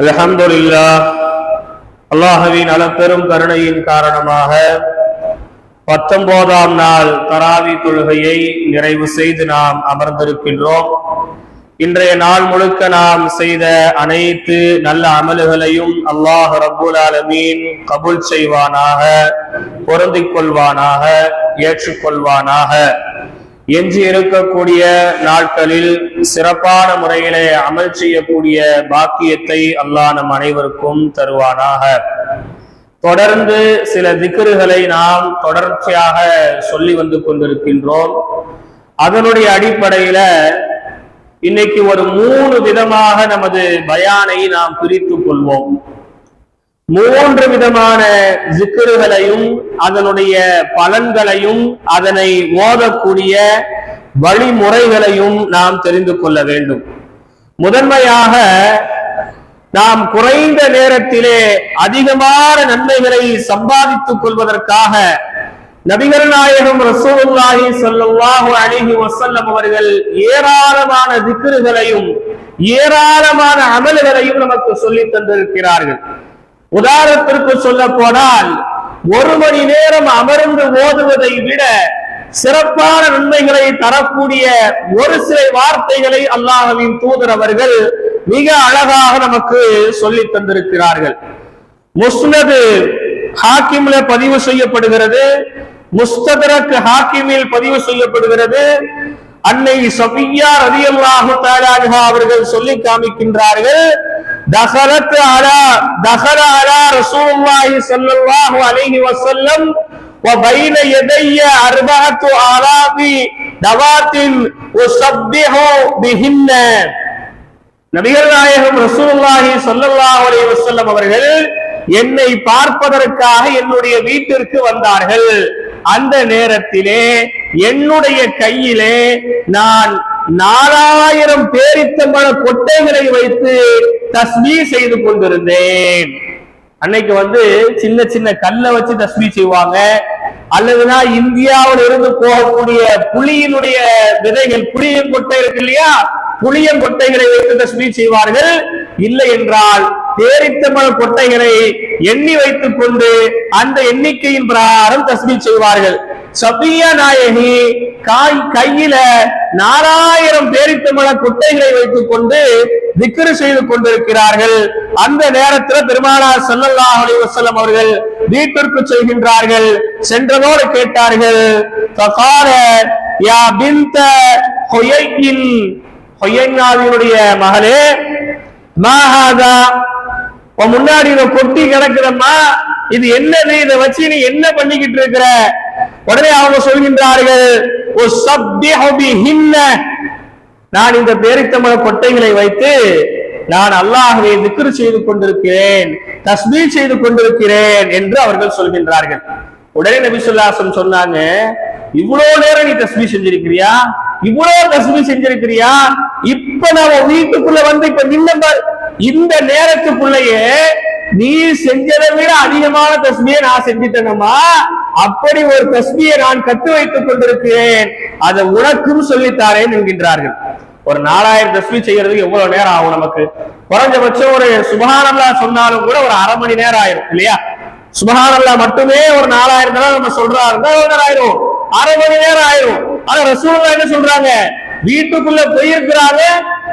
அல்ஹம்துலில்லா அல்லாஹுவின் அளப்பெரும் கருணையின் காரணமாக பத்தொன்பதாம் நாள் தராவி தொழுகையை நிறைவு செய்து நாம் அமர்ந்திருக்கின்றோம். இன்றைய நாள் முழுக்க நாம் செய்த அனைத்து நல்ல அமல்களையும் அல்லாஹ் ரபுல் அலமீன் கபூல் செய்வானாக பொருந்திக் கொள்வானாக ஏற்றுக்கொள்வானாக. எஞ்சி இருக்கக்கூடிய நாட்களில் சிறப்பான முறையிலே அமல் செய்யக்கூடிய பாக்கியத்தை அல்லாஹ் நம் அனைவருக்கும் தருவானாக. தொடர்ந்து சில திக்ருகளை நாம் தொடர்ச்சியாக சொல்லி வந்து கொண்டிருக்கின்றோம். அதனுடைய அடிப்படையில இன்னைக்கு ஒரு மூணு விதமாக நமது பயானை நாம் பிரித்துக் கொள்வோம். மூன்று விதமான சிக்கர்களையும் அதனுடைய பலன்களையும் அதனை ஓதக்கூடிய வழிமுறைகளையும் நாம் தெரிந்து கொள்ள வேண்டும். முதன்மையாக நாம் குறைந்த நேரத்திலே அதிகமான நன்மைகளை சம்பாதித்துக் கொள்வதற்காக நபிகர் நாயகம் ரசூலுல்லாஹி ஸல்லல்லாஹு அலைஹி வஸல்லம் அவர்கள் ஏராளமான திக்ருகளையும் ஏராளமான அமல்களையும் நமக்கு சொல்லித் தந்திருக்கிறார்கள். உதாரணத்திற்கு சொல்ல போனால் ஒரு மணி நேரம் அமர்ந்து ஓதுவதை விட சிறப்பான நன்மைகளை தரக்கூடிய ஒரு சில வார்த்தைகளை அல்லாஹவின் தூதர் அவர்கள் மிக அழகாக நமக்கு சொல்லி தந்திருக்கிறார்கள். முஸ்னது ஹாக்கிம்ல பதிவு செய்யப்படுகிறது. முஸ்ததரக்கு ஹாக்கிமில் பதிவு செய்யப்படுகிறது. அன்னை சபியா ரதியல்லாஹு தஆலா அவர்கள் சொல்லி காமிக்கின்றார்கள். دخلت على دخل على رسول الله صلى الله عليه وسلم وبين يدي أربعة آلاف دوات أسبح بهن நபிகள் நாயகம் ரசூலுல்லாஹி ஸல்லல்லாஹு அலைஹி வஸல்லம் அவர்கள் என்னை பார்ப்பதற்காக என்னுடைய வீட்டிற்கு வந்தார்கள் அந்த நேரத்திலே என்னுடைய கையிலே நான் நாலாயிரம் பேரித்தம்பழ கொட்டைகளை வைத்து தஸ்மி செய்து கொண்டிருந்தேன். அன்னைக்கு வந்து சின்ன சின்ன கல்லை வச்சு தஸ்மி செய்வாங்க. அல்லதுனா இந்தியாவில் இருந்து போகக்கூடிய புலியினுடைய விதைகள் புளியம் கொட்டை இருக்கு இல்லையா? புளியம் கொட்டைகளை வைத்து தஸ்மி செய்வார்கள். இல்லை என்றால் பேரித்தம்பழ கொட்டைகளை எண்ணி வைத்துக் கொண்டு அந்த எண்ணிக்கையின் பிரகாரம் தஸ்மி செய்வார்கள். சபியா நாயகி காய் கையில நாலாயிரம் பேரித்தமிழ குட்டைகளை வைத்துக் கொண்டு திக்ரு செய்து கொண்டிருக்கிறார்கள். அந்த நேரத்தில் பெருமானார் ஸல்லல்லாஹு அலைஹி அவர்கள் வீட்டிற்கு செல்கின்றார்கள். சென்றதோடு கேட்டார்கள் யா பிந்த ஹொயின். ஹுயைனாவினுடைய மகளே மாஹாதா உன் முன்னாடி இதை கொட்டி கிடக்குறம்மா இது என்னது? இதை வச்சு நீ என்ன பண்ணிக்கிட்டு இருக்கிற? உடனே அவங்க சொல்கின்றார்கள் நான் இந்த பேரித்தமிழ கொட்டைகளை வைத்து நான் அல்லாஹவே திக்ரு செய்து கொண்டிருக்கிறேன் தஸ்மீ செய்து கொண்டிருக்கிறேன் என்று அவர்கள் சொல்கின்றார்கள். உடனே நபி சொல்லாசம் சொன்னாங்க இவ்வளவு நேரம் நீ தஸ்மி செஞ்சிருக்கிறியா? இவ்வளவு தஸ்மி செஞ்சிருக்கிறியா? இப்ப நான் வீட்டுக்குள்ள வந்து இப்ப நின்ன இந்த நேரத்துக்குள்ளேயே நீ செஞ்சதை விட அதிகமான தஸ்மியை நான் செஞ்சிட்டேனம்மா. அப்படி ஒரு தஸ்மியை நான் கத்து வைத்துக் கொண்டிருக்கிறேன். அதை உனக்கும் சொல்லித்தாரேன் என்கின்றார்கள். ஒரு நாலாயிரம் தஸ்மி செய்யறதுக்கு எவ்வளவு நேரம் ஆகும் நமக்கு? குறைஞ்சபட்சம் ஒரு சுபகானம்லா சொன்னாலும் கூட ஒரு அரை மணி நேரம் ஆயிரும் இல்லையா? சுபஹானல்லா மட்டுமே ஒரு நாலாயிரம் நம்ம சொல்றா இருந்தா எவ்வளவு நேரம் ஆயிரும்? அரை மணி நேரம் ஆயிரும். ஆனா ரசூல்லா என்ன சொல்றாங்க? வீட்டுக்குள்ள போயிருக்கிறாங்க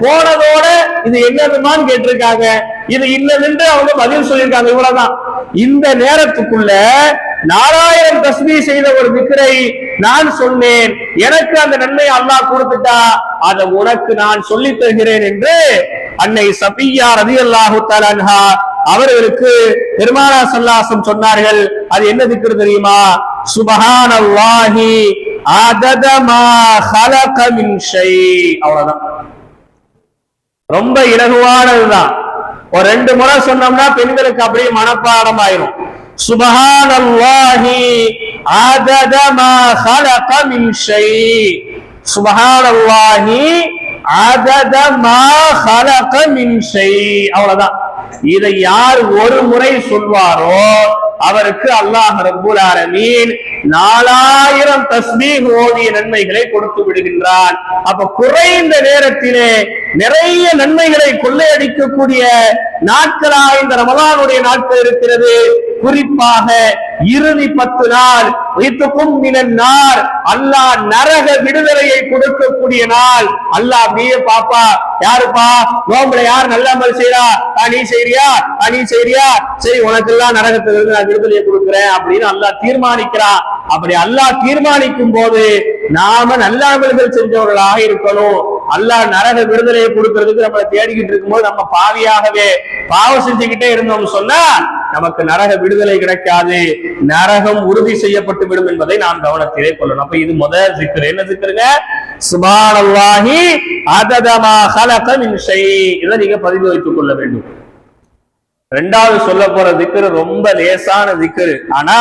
போனதோட இது என்னதுமான்னு கேட்டிருக்காங்க. இது இன்னதுன்னு அவங்க பதில் சொல்லியிருக்காங்க இவ்வளவுதான். இந்த நேரத்துக்குள்ள நாலாயிரம் தஸ்மீ செய்த ஒரு விக்கிரை நான் சொன்னேன். எனக்கு அந்த நன்மை அல்லாஹ் கொடுத்துட்டா அதை உனக்கு நான் சொல்லித் தருகிறேன் என்று அன்னை சபியா ரதியல்லாஹு தலன்ஹா அவர்களுக்கு பெருமானா சல்லாசம் சொன்னார்கள். அது என்ன திக்ரு தெரியுமா? சுபஹான அதத அவ்வளவுதான். ரொம்ப இலகுவானதுதான். ஒரு ரெண்டு முறை சொன்னோம்னா பெண்களுக்கு அப்படியே மனப்பாடம் ஆயிரும். சுபஹானல்லாஹி ஆததமா ஹலக மின் ஷை. சுபஹானல்லாஹி ஆததமா ஹலக மின் ஷை. அவ்வளவுதான். இதை யார் ஒரு முறை சொல்வாரோ அவருக்கு அல்லாஹ் ரப்புல் ஆலமீன் நாலாயிரம் தஸ்மீக் ஓதிய நன்மைகளை கொடுத்து விடுகின்றான். அப்ப குறைந்த நேரத்திலே நிறைய நன்மைகளை கொள்ளையடிக்கக்கூடிய நாட்களா இந்த ரமலானுடைய நாட்கள் இருக்கிறது. குறிப்பாக இறுதி பத்து நாள் வைத்துக்கும் மினன்னார் அல்லாஹ் நரக விடுதலையை கொடுக்கக்கூடிய நாள். அல்லாஹ் நீ பாப்பா யாருப்பா? நோம்புல யார் நல்ல அமல் செய்யறா ஆ, நீ செய்யறியா ஆ, நீ சரி உனக்கு எல்லாம் நரகத்திலிருந்து நான் விடுதலையை கொடுக்குறேன் அப்படின்னு அல்லாஹ் தீர்மானிக்கிறான். அப்படி அல்லாஹ் தீர்மானிக்கும் போது நாம நல்ல அமல்கள் செஞ்சவர்களாக இருக்கணும். அல்லாஹ் நரக விடுதலையை கொடுக்கறதுக்கு நம்மளை தேடிக்கிட்டு இருக்கும்போது நம்ம பாவியாகவே பாவம் செஞ்சுக்கிட்டே இருந்தோம்னு சொன்னா நமக்கு நரக விடுதலை கிடைக்காது. நரகம் உறுதி செய்யப்பட்டு விடும் என்பதை நாம் கவனத்திலே கொள்ளணும். அப்ப இது முதல் சிக்கர் என்ன சிக்கருங்க சுபானல்லாஹி அததமா ஹலக மின் இதை நீங்க பதிவு வைத்துக் கொள்ள வேண்டும். ரெண்டாவது சொல்ல போற திக்கரு ரொம்ப லேசான திக்கரு ஆனா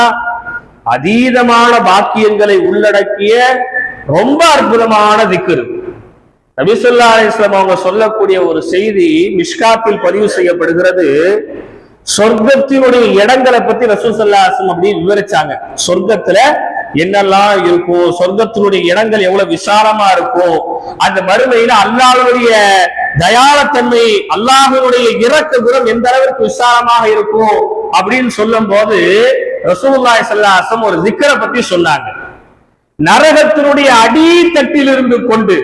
அதீதமான பாக்கியங்களை உள்ளடக்கிய ரொம்ப அற்புதமான திக்கரு நபிசுல்லா அலிஸ்லாம் அவங்க சொல்லக்கூடிய ஒரு செய்தி மிஷ்காத்தில் பதிவு செய்யப்படுகிறது. சொர்க்கத்தினுடைய இடங்களை பத்தி ரசூசல்லாசம் அப்படி விவரிச்சாங்க. சொர்க்கத்துல என்னெல்லாம் இருக்கும் சொர்க்கத்தினுடைய இடங்கள் எவ்வளவு விசாலமா இருக்கும் அந்த மறுமையில அல்லாஹனுடைய தயாளத்தன்மை அல்லாஹனுடைய இறக்க குணம் எந்த அளவிற்கு விசாலமாக இருக்கும் அப்படின்னு சொல்லும் போது ரசூல்லாய் ஸல்லல்லாஹு ஒரு திக்கரை பத்தி சொன்னாங்க. நரகத்தினுடைய அடித்தட்டில் இருந்து கொண்டு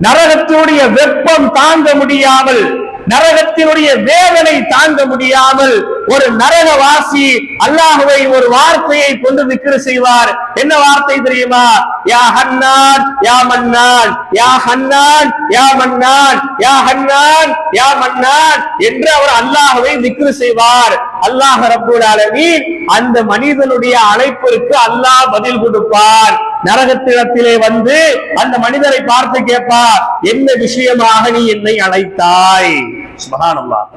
நரகத்தினுடைய வெப்பம் தாங்க முடியாமல் நரகத்தினுடைய வேதனை தாங்க முடியாமல் ஒரு நரகவாசி அல்லாஹுவை ஒரு வார்த்தையை கொண்டு விக்கிர செய்வார். என்ன வார்த்தை தெரியுமா? யா ஹன்னான் யா மன்னான் யா ஹன்னான் யா மன்னான் யா ஹன்னான் யா மன்னான் என்று அவர் அல்லாஹுவை விக்கிர செய்வார். அல்லாஹ் ரப்பூல் அலமீன் அந்த மனிதனுடைய அழைப்பிற்கு அல்லாஹ் பதில் கொடுப்பார். நரகத்திடத்திலே வந்து அந்த மனிதரை பார்த்து கேட்பார் என்ன விஷயமாக நீ என்னை அழைத்தாய்? சுபஹானல்லாஹ்.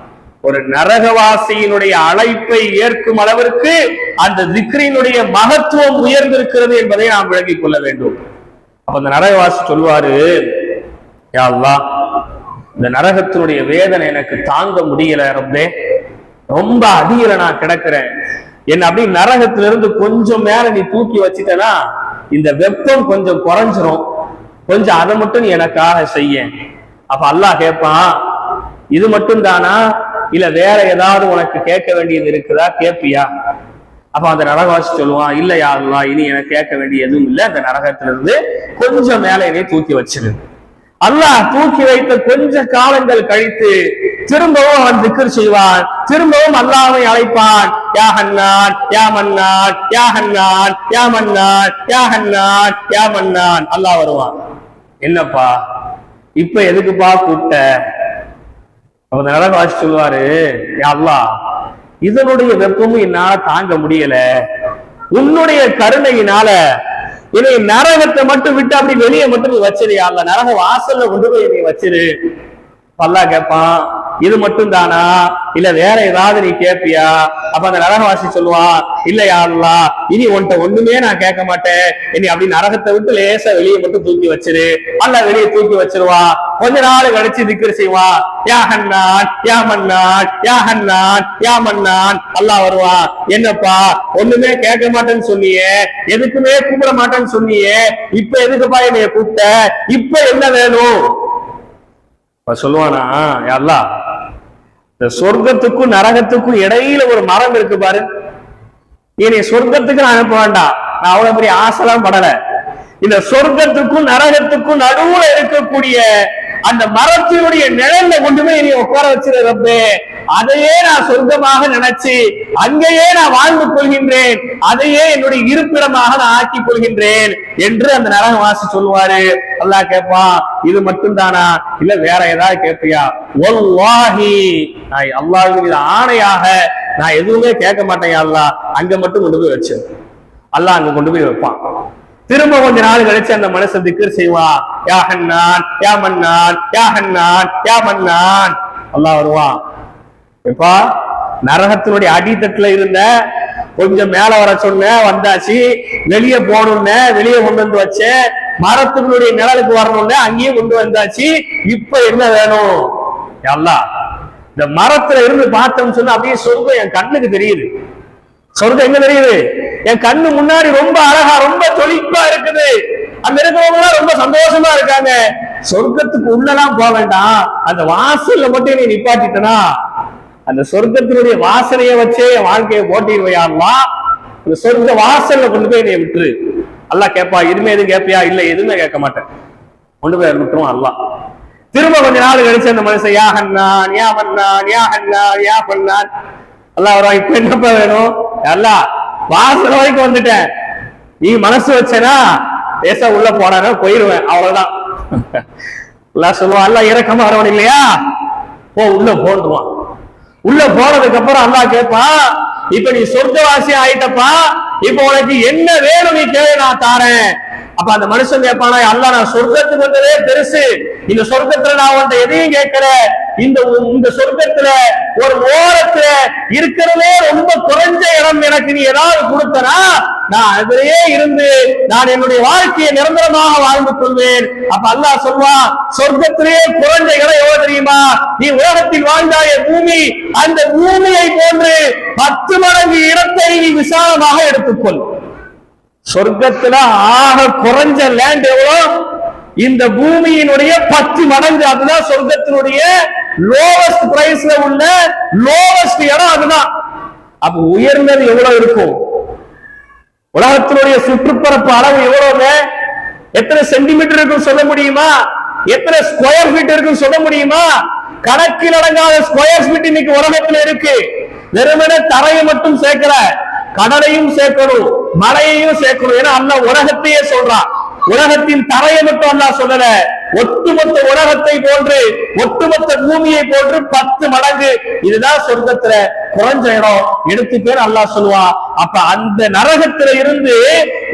ஒரு நரகவாசியினுடைய அழைப்பை ஏற்கும் அளவிற்கு அந்த திக்ரினுடைய மகத்துவம் உயர்ந்திருக்கிறது என்பதை நாம் விளங்கிக் கொள்ள வேண்டும். அப்ப அந்த நரகவாசி சொல்வாரு யா அல்லாஹ் இந்த நரகத்தினுடைய வேதனை எனக்கு தாங்க முடியல ரப்பே. ரொம்ப அடியில நான் கிடக்குறேன். என்ன அப்படி நரகத்திலிருந்து கொஞ்சம் மேல நீ தூக்கி வச்சிட்டனா இந்த வெப்பம் கொஞ்சம் குறைஞ்சிரும். கொஞ்சம் அதை மட்டும் எனக்காக செய்ய அப்ப அல்லாஹ் கேட்பான் இது மட்டும் தானா இல்ல வேற ஏதாவது உனக்கு கேட்க வேண்டியது இருக்குதா? கேப்பியா? அப்ப அந்த நரகவாசி சொல்லுவான் இல்ல யாருலாம் இனி எனக்கு கேட்க வேண்டிய எதுவும் இல்ல. அந்த நரகத்திலிருந்து கொஞ்சம் மேல என்னை தூக்கி வச்சிரு. அல்லாஹ் தூக்கி வைத்த கொஞ்ச காலங்கள் கழித்து திரும்பவும் அவன் திக்கர் செய்வான். திரும்பவும் அல்லாவை அழைப்பான். யா ஹன்னான் யா மன்னான் யா ஹன்னான் யா மன்னான் யா ஹன்னான் யா மன்னான். அல்லாஹ் வருவான். என்னப்பா? இப்ப எதுக்குப்பா கூப்பிட்ட? அவர் நரகவாசி சொல்லுவாரு. யா இதனுடைய வெப்பமும் என்னால தாங்க முடியல. உன்னுடைய கருணையினால என்னை நரகத்தை மட்டும் விட்டு அப்படி வெளியே மட்டும் வச்சிரு யா நரக வாசல்ல கொண்டு போய் என்னை வச்சிரு. பல்லா கேட்பான் இது மட்டும் தானா இல்ல வேற ஏதாவது நீ கேப்பியா? அப்ப அந்த நரகவாசி சொல்லுவான் இல்ல யாருலா இனி உன்கிட்ட ஒண்ணுமே நான் கேட்க மாட்டேன். இனி அப்படி நரகத்தை விட்டு லேசா வெளியே மட்டும் தூக்கி வச்சிரு. அல்ல வெளியே தூக்கி வச்சிருவான் கொஞ்ச நாள் கழிச்சு திக்கர் செய்வான் யா ஹன்னான் யா மன்னான் யா ஹன்னான் யா மன்னான். அல்லாஹ் வருவான் என்னப்பா ஒண்ணுமே கேட்க மாட்டேன்னு சொன்னியே. எதுக்குமே கூப்பிட மாட்டேன்னு சொன்னியே. இப்ப எதுக்குப்பா என்னைய கூப்பிட்ட? இப்ப என்ன வேணும்? இப்ப சொல்லுவானா அல்லா இந்த சொர்க்கத்துக்கும் நரகத்துக்கும் இடையில ஒரு மரம் இருக்கு பாரு. நீ சொர்க்கத்துக்கு நான் அனுப்ப வேண்டாம். நான் அவ்வளவு பெரிய ஆசைலாம் படல. இந்த சொர்க்கத்துக்கும் நரகத்துக்கும் நடுவுல இருக்கக்கூடிய அந்த மரத்தினுடைய நிழல்ல கொண்டு போய் நீ உட்கார வச்சிரு ரப்பே. அதையே நான் சொர்க்கமாக நினைச்சு அங்கேயே நான் வாழ்ந்து கொள்கின்றேன். அதையே என்னுடைய இருப்பிடமாக நான் ஆக்கி கொள்கின்றேன் என்று அந்த நரகவாசி சொல்லுவாரு. அல்லாஹ் கேட்பான் இது மட்டும் தானா இல்ல வேற ஏதாவது கேட்பியா ஒல்லாஹி நான் அல்லாஹ் மீது ஆணையாக நான் எதுவுமே கேட்க மாட்டேன் அல்லா அங்க மட்டும் கொண்டு போய் வச்சு அல்லாஹ் அங்க கொண்டு போய் வைப்பான். திரும்ப கொஞ்ச நாள் கழிச்சு அந்த மனசை திக்கர் செய்வான் யா ஹன்னான் யா மன்னான் யா ஹன்னான் யா மன்னான். வருவான் எப்பா நரகத்தினுடைய அடித்தட்டுல இருந்த கொஞ்சம் மேல வர சொன்ன வந்தாச்சு. வெளியே போகணும்னு வெளியே கொண்டு வந்து வச்சேன் மரத்தினுடைய நிழலுக்கு வரணும்னு அங்கேயே கொண்டு வந்தாச்சு. இப்ப என்ன வேணும்? எல்லாம் இந்த மரத்துல இருந்து பார்த்தோம்னு சொன்னா அப்படியே சொர்க்கம் என் கண்ணுக்கு தெரியுது. சொர்க்கம் எங்க தெரியுது? என் கண்ணு முன்னாடி ரொம்ப அழகா ரொம்ப தொழிப்பா இருக்குது. அங்க இருக்கிறவங்க ரொம்ப சந்தோஷமா இருக்காங்க. சொர்க்கத்துக்கு உள்ளலாம் போக வேண்டாம். அந்த வாசல்ல மட்டும் நீ நிப்பாட்டிட்டனா? அந்த சொர்க்கத்தினுடைய வாசனையை வச்சே என் வாழ்க்கையை ஓட்டிடுவையாங்களா அந்த சொர்க்க வாசல்ல கொண்டு போய் என்னை விட்டுரு. அல்லா கேட்பா இனிமே எதுவும் கேட்பியா? இல்ல எதுவுமே கேட்க மாட்டேன். கொண்டு போய் விட்டுருவோம் அல்லா திரும்ப கொஞ்ச நாள் கழிச்சு அந்த மனுஷன் யா ஹன்னான் யா மன்னான் யா ஹன்னான் யா பண்ணான் அல்லா வருவான் இப்ப என்னப்பா வேணும்? அல்லா வாசல் வரைக்கும் வந்துட்டேன். நீ மனசு வச்சேனா பேச உள்ள போனா போயிருவேன். அவ்வளவுதான். எல்லாம் சொல்லுவான் அல்லாஹ் இறக்கமா வரவன் இல்லையா? போ உள்ள போடுவான் உள்ள போனதுக்கு அப்புறம் அல்லா கேட்பான் இப்ப நீ சொர்க்கவாசி ஆயிட்டப்பா இப்ப உனக்கு என்ன வேணும் நீ கேள்வி நான் தாரேன். அப்ப அந்த மனுஷன் கேட்பானா அல்ல நான் சொர்க்கத்துக்கு வந்ததே பெருசு. இந்த சொர்க்கத்துல நான் உன்ட்ட எதையும் கேட்கல. இந்த இந்த சொர்க்கத்துல ஒரு ஓரத்துல இருக்கிறதே ரொம்ப குறைஞ்ச இடம் எனக்கு நீ ஏதாவது கொடுத்தனா நான் அதிலேயே இருந்து நான் என்னுடைய வாழ்க்கையை நிரந்தரமாக வாழ்ந்து கொள்வேன். அப்ப அல்லாஹ் சொல்வான் சொர்க்கத்திலேயே குறைஞ்ச இடம் எவ்வளவு தெரியுமா? நீ உலகத்தில் வாழ்ந்தாய பூமி அந்த பூமியை போன்று பத்து மடங்கு இடத்தை நீ விசாலமாக எடுத்துக்கொள். சொர்க்கத்துல ஆக குறைஞ்ச லேண்ட் எவ்வளோ இந்த பூமியினுடைய பத்து மடங்கு அதுதான் சொர்க்கத்தினுடைய லோவஸ்ட் பிரைஸ்ல உள்ள லோவஸ்ட் இடம் அதுதான். அப்ப உயர்ந்தது எவ்வளவு இருக்கும்? உலகத்தினுடைய சுற்றுப்பரப்பு அளவு எவ்வளவு எத்தனை சென்டிமீட்டர் இருக்கும் சொல்ல முடியுமா? எத்தனை ஸ்கொயர் ஃபீட் இருக்கும் சொல்ல முடியுமா? கணக்கில் அடங்காத ஸ்கொயர் ஃபீட் இன்னைக்கு உலகத்துல இருக்கு. வெறுமனே தரையை மட்டும் சேர்க்கிற கடலையும் சேர்க்கணும். மலையையும் சேர்க்கணும். ஏன்னா அண்ணா உலகத்தையே சொல்றான். உலகத்தின் தரையை மட்டும் அல்லாஹ் சொல்லல. ஒட்டுமொத்த உலகத்தை போன்று ஒட்டுமொத்த பூமியை போன்று பத்து மடங்கு இதுதான் சொர்க்கத்துல குறைஞ்ச இடம் எடுத்து பேர் அல்லாஹ் சொல்லுவா. அப்ப அந்த நரகத்துல இருந்து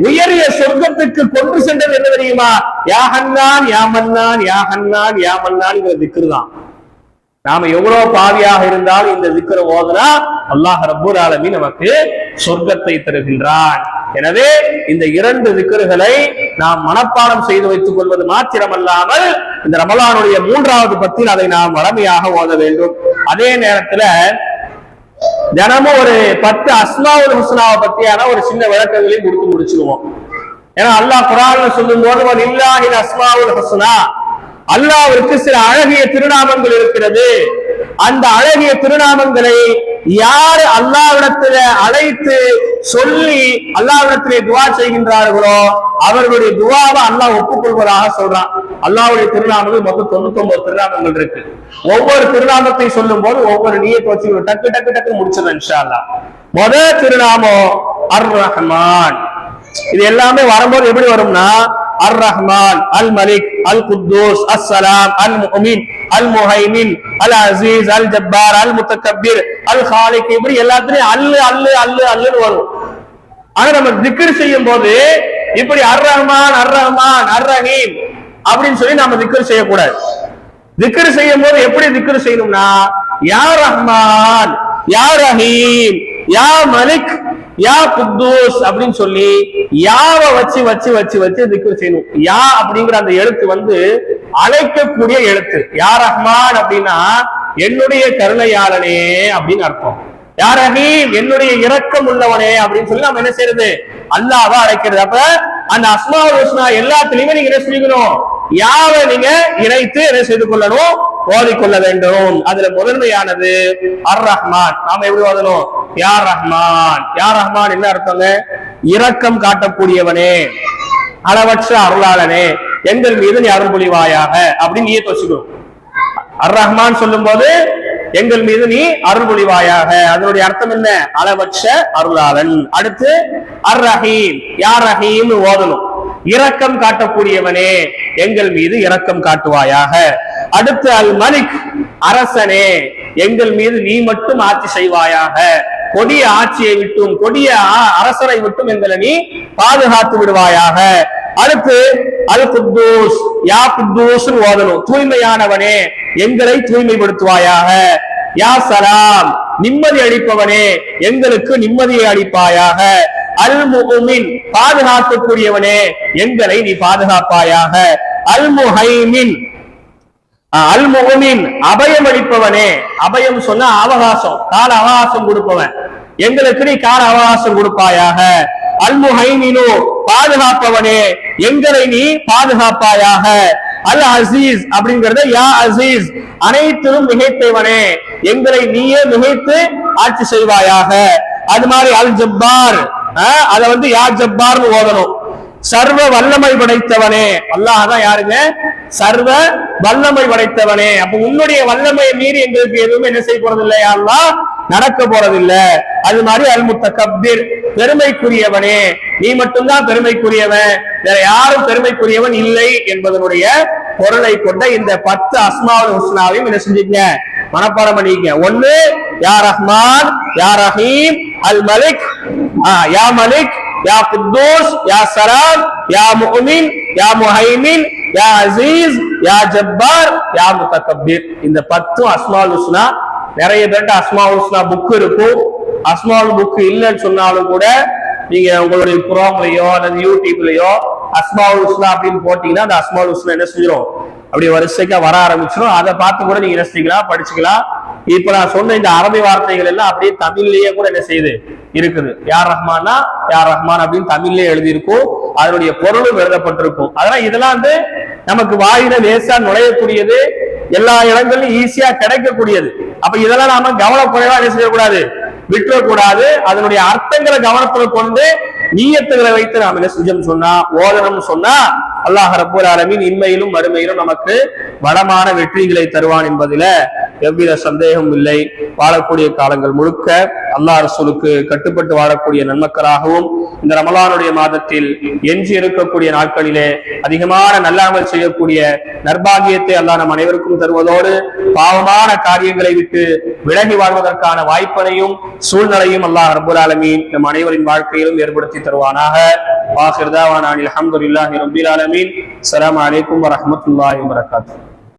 உயரிய சொர்க்கத்துக்கு கொண்டு சென்றது என்ன தெரியுமா? யாஹன்னான் யாமன்னான் யாஹன்னான் யாமன்னான் திக்ருதான். நாம எவ்வளவு பாவியாக இருந்தாலும் இந்த விக்கிர ஓதுனா அல்லாஹ் ரப்பூர் ஆலமி நமக்கு சொர்க்கத்தை தருகின்றான். எனவே இந்த இரண்டு திக்கர்களை நாம் மனப்பாடம் செய்து வைத்துக் கொள்வது மாத்திரமல்லாமல் இந்த ரமலானுடைய மூன்றாவது பத்தில் அதை நாம் வளமையாக ஓத வேண்டும். அதே நேரத்துல தினமும் ஒரு பத்து அஸ்மாவுல் ஹுஸ்னாவை பத்தியான ஒரு சின்ன விளக்கங்களையும் கொடுத்து முடிச்சிருவோம். ஏன்னா அல்லாஹ் குரான் சொல்லும் போது இல்லாஹின் அஸ்மாவுல் ஹுஸ்னா. அல்லாவிற்கு சில அழகிய திருநாமங்கள் இருக்கிறது. அந்த அழகிய திருநாமங்களை யார் அல்லாவிடத்துல அழைத்து சொல்லி அல்லாவிடத்திலே துவா செய்கின்றார்களோ அவர்களுடைய துவாவை அல்லாஹ் ஒப்புக்கொள்வதாக சொல்றான். அல்லாவுடைய திருநாமங்கள் மொத்தம் தொண்ணூத்தி ஒன்பது திருநாமங்கள் இருக்கு. ஒவ்வொரு திருநாமத்தை சொல்லும் போது ஒவ்வொரு நீயத்தை வச்சு டக்கு டக்கு டக்கு முடிச்சது இன்ஷா அல்லாஹ். முதல் திருநாமம் அர் ரஹ்மான் இது எல்லாமே வரும்போது எப்படி வரும்னா அர் ரஹ்மான் அல் மலிக் அல் குத்தூஸ் அஸ்ஸலாம் அல் முஹ்மின் அல் முஹைமின் அல் அசீஸ் அல் ஜப்பார் அல் முத்தகபீர் அல் ஹாலிக் இப்படி எல்லாத்துலயும் அல்லு அல்லு அல்லு அல்லுன்னு வரும். ஆனா நம்ம திக்ர் செய்யும் போது இப்படி அர் ரஹ்மான் அர் ரஹ்மான் அர் ரஹீம் அப்படின்னு சொல்லி நம்ம திக்ர் செய்யக்கூடாது. திக்ர் செய்யும் போது எப்படி திக்ர் செய்யணும்னா யா ரஹ்மான் யா ரஹீம் யா மலிக் யா குத்தூஸ் அப்படின்னு சொல்லி யாவ வச்சு வச்சு வச்சு வச்சு திக்ர் செய்யணும். யா அப்படிங்கிற அந்த எழுத்து வந்து அழைக்கக்கூடிய எழுத்து. யா ரஹ்மான் அப்படின்னா என்னுடைய கருணையாளனே அப்படின்னு அர்த்தம். யார் ரஹீம் என்னுடைய இரக்கம் உள்ளவனே அப்படின்னு சொல்லி நம்ம என்ன செய்யறது? அல்லாவா அழைக்கிறது. அப்ப அந்த அஸ்மா ரோஷ்னா எல்லாத்துலயுமே நீங்க என்ன செய்யணும்? யாவை நீங்க இணைத்து என்ன செய்து கொள்ளணும்? ஓதிக்கொள்ள வேண்டும். அதுல முதன்மையானது அர் ரஹ்மான் நாம எப்படி ஓதணும்? யார் ரஹ்மான். யார் ரஹ்மான் என்ன அர்த்தங்க இரக்கம் காட்டக்கூடியவனே. அளவற்ற அருளாளனே. எங்கள் மீது நீ அருள் புரிவாயாக அப்படின்னு நீயே வச்சுக்கணும் அர் ரஹ்மான் சொல்லும் போது எங்கள் மீது நீ அருள் புரிவாயாக. அதனுடைய அர்த்தம் என்ன? அளவற்ற அருளாளன். அடுத்து அர் ரஹீம். யார் ரஹீம் ஓதணும். இரக்கம் காட்டக்கூடியவனே. எங்கள் மீது இரக்கம் காட்டுவாயாக. அடுத்து அல் மலிக் அரசனே. எங்கள் மீது நீ மட்டும் ஆட்சி செய்வாயாக. கொடிய ஆட்சியை விட்டும் கொடிய ஆ- அரசரை விட்டும் எங்களை நீ பாதுகாத்து விடுவாயாக. அடுத்து அல் குத்தூஸ் யா குத்தூஸ் ஓதணும். தூய்மையானவனே எங்களை தூய்மைப்படுத்துவாயாக. யா சலாம் நிம்மதி அளிப்பவனே எங்களுக்கு நிம்மதியை அளிப்பாயாக. அல் முஹ்மின் பாதுகாக்கக்கூடியவனே எங்களை நீ பாதுகாப்பாயாக. அல் முஹைமின் அல் முகமின் அபயம் அளிப்பவனே. அபயம் சொன்னா அவகாசம் கால அவகாசம் கொடுப்பவன். எங்களுக்கு நீ கால அவகாசம் கொடுப்பாயாக. அல்முஹைமினு பாதுகாப்பவனே எங்களை நீ பாதுகாப்பாயாக. அல் அசீஸ் அப்படிங்கறத யா அசீஸ் அனைத்திலும் மிகைத்தவனே எங்களை நீயே மிகைத்து ஆட்சி செய்வாயாக. அது மாதிரி அல் ஜப்பார் ஆஹ், அத வந்து யா ஜப்பார்னு ஓதணும். சர்வ வல்லமை படைத்தவனே. அல்லாஹதான் யாருங்க? சர்வ வல்லமை படைத்தவனே. அப்ப உன்னுடைய வல்லமையை மீறி எங்களுக்கு எதுவுமே என்ன செய்ய போறது இல்லையா அல்லாஹ்? நடக்க போறதில்லை. அது மாதிரி அல்முத்த முத்தகப்பீர் பெருமைக்குரியவனே. நீ மட்டும்தான் பெருமைக்குரியவன். வேற யாரும் பெருமைக்குரியவன் இல்லை என்பதனுடைய பொருளை கொண்ட இந்த பத்து அஸ்மாவுல் ஹுஸ்னாவையும் என்ன செஞ்சீங்க மனப்பாடம் பண்ணிக்க ஒண்ணு யா ரஹ்மான் யா ரஹீம் அல் மலிக் யா மலிக் யா குத்தூஸ் யா சலாம் யா முஹ்மின் யா முஹைமின் யா அசீஸ் யா ஜப்பார் யா முத்தகப்பீர். இந்த பத்தும் அஸ்மால் ஹுஸ்னா நிறைய பேர்ட்ட அஸ்மாவுல் ஹுஸ்னா புக் இருக்கும். அஸ்மாவுல் புக் இல்லைன்னு சொன்னாலும் கூட நீங்க உங்களுடைய குரோம்லயோ அல்லது யூடியூப்லயோ அஸ்மாவுல் ஹுஸ்னா அப்படின்னு போட்டீங்கன்னா அந்த அஸ்மாவுல் ஹுஸ்னா என்ன செஞ்சிடும் அப்படி வரிசைக்கா வர ஆரம்பிச்சிடும் அதை பார்த்து கூட நீங்க என்ன செஞ்சுக்கலாம் படிச்சுக்கலாம். இப்ப நான் சொன்ன இந்த அரபி வார்த்தைகள் எல்லாம் அப்படியே தமிழ்லயே கூட என்ன செய்யுது? இருக்குது. யார் ரஹ்மானா யார் ரஹ்மான் அப்படின்னு தமிழ்லயே எழுதியிருக்கும். அதனுடைய பொருளும் எழுதப்பட்டிருக்கும். அதெல்லாம் இதெல்லாம் வந்து நமக்கு வாயில லேசா நுழையக்கூடியது எல்லா இடங்களிலும் ஈஸியா கிடைக்கக்கூடியது. அப்ப இதெல்லாம் நாம கவனக்குறைவா என்ன செய்யக்கூடாது? விட்டுறக்கூடாது. அதனுடைய அர்த்தங்களை கவனத்துல கொண்டு நீயத்துகளை வைத்து நாம் என்ன செஞ்சோம் சொன்னா ஓதனம் சொன்னா அல்லாஹ் ரப்பூர் ஆலமின் இன்மையிலும் மறுமையிலும் நமக்கு வளமான வெற்றிகளை தருவான் என்பதில எவ்வித சந்தேகமும் இல்லை. வாழக்கூடிய காலங்கள் முழுக்க அல்லா ரசூலுக்கு கட்டுப்பட்டு வாழக்கூடிய நன்மக்களாகவும் இந்த ரமலானுடைய மாதத்தில் எஞ்சி இருக்கக்கூடிய நாட்களிலே அதிகமான நல்லாமல் செய்யக்கூடிய நர்பாகியத்தை அல்லா நம் அனைவருக்கும் தருவதோடு பாவமான காரியங்களை விட்டு விலகி வாழ்வதற்கான வாய்ப்பினையும் சூழ்நிலையும் அல்லாஹ் ரப்பல் ஆலமீன் நம் அனைவரின் வாழ்க்கையிலும் ஏற்படுத்தி தருவானாக. வாஹிர் அலமதுல்லாஹி ரபுல் ஆலமீன். அலாம் அலைக்கும் வரஹ்மத்துல்லாஹி